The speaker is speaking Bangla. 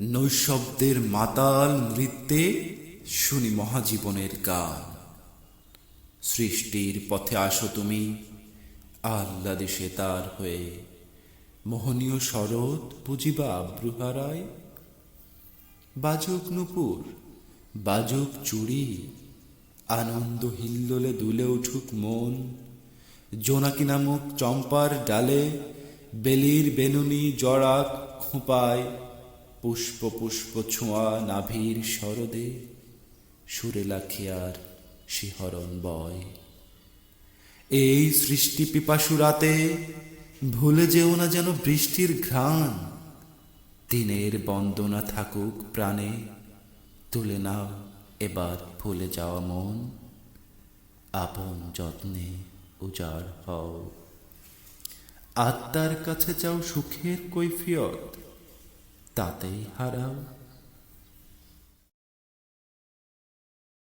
নৈশব্দের মাতাল নৃত্যে শুনি মহাজীবনের গান। সৃষ্টির পথে আসো তুমি আহ্লাদে তার হয়ে। মোহনীয় শরৎ বুঝিবা আব্রুহারায়। বাজুক নুপুর, বাজুক চুড়ি আনন্দ হিল্লোলে দুলে উঠুক মন। জোনাকি নামক চম্পার ডালে বেলির বেনুনি জড়াক খোঁপায়। পুষ্প পুষ্প ছোঁয়া নাভির সরদে সুরে লাখিয়ার শিহরণ বয়। এই সৃষ্টি পিপাসু রাতে ভুলে যেও না যেন বৃষ্টির ঘ্রাণ। দিনের বন্দনা থাকুক প্রাণে, তুলে নাও এবার ভুলে যাওয়া মন। আপন যত্নে উজাড় হও। আত্মার কাছে চাও সুখের কৈফিয়ত tatei Haram.